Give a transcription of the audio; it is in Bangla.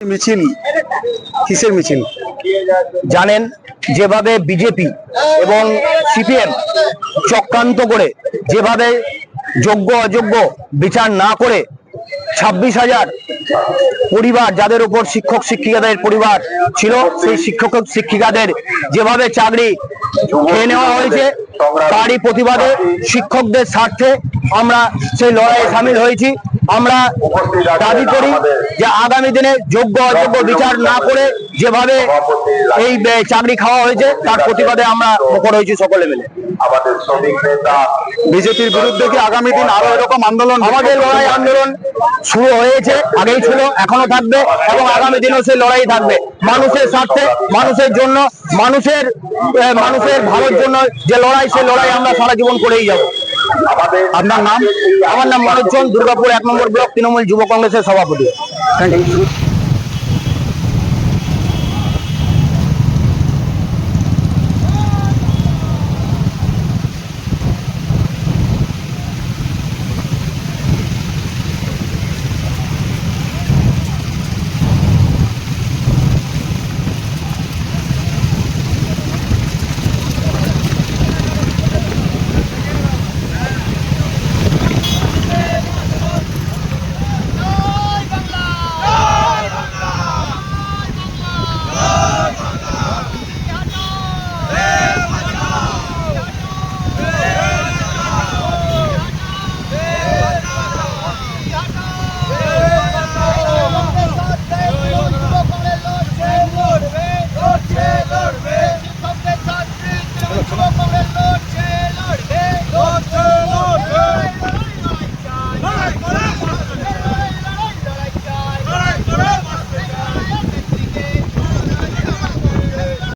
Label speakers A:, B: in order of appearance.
A: মিছিল কিসের মিছিল? জানেন যেভাবে বিজেপি এবং সিপিএম চক্রান্ত করে, যেভাবে যোগ্য অযোগ্য বিচার না করে ছাব্বিশ হাজার পরিবার, যাদের উপর শিক্ষক শিক্ষিকাদের পরিবার ছিল, সেই শিক্ষক শিক্ষিকাদের যেভাবে চাকরি খেয়ে নেওয়া হয়েছে, তারই প্রতিবাদে শিক্ষকদের স্বার্থে আমরা সেই লড়াইয়ে সামিল হয়েছি। আমরা দাবি করি যে আগামী দিনে যোগ্য অযোগ্য বিচার না করে যেভাবে এই চাকরি খাওয়া হয়েছে তার প্রতিবাদে আমরা মুখর হয়েছি সকলে মিলে। বিজেপির বিরুদ্ধে কি আগামী দিন আরও এরকম আন্দোলন আমাদের লড়াই আন্দোলন শুরু হয়েছে আগেই ছিল এখনও থাকবে এবং আগামী দিনেও সেই লড়াই থাকবে। মানুষের স্বার্থে মানুষের জন্য মানুষের মানুষের ভালোর জন্য যে লড়াই সেই লড়াই আমরা সারা জীবন করেই যাব। আপনার নাম? আমার নাম মনোজ দুর্গাপুর এক নম্বর ব্লক তৃণমূল যুব কংগ্রেসের সভাপতি। Thank you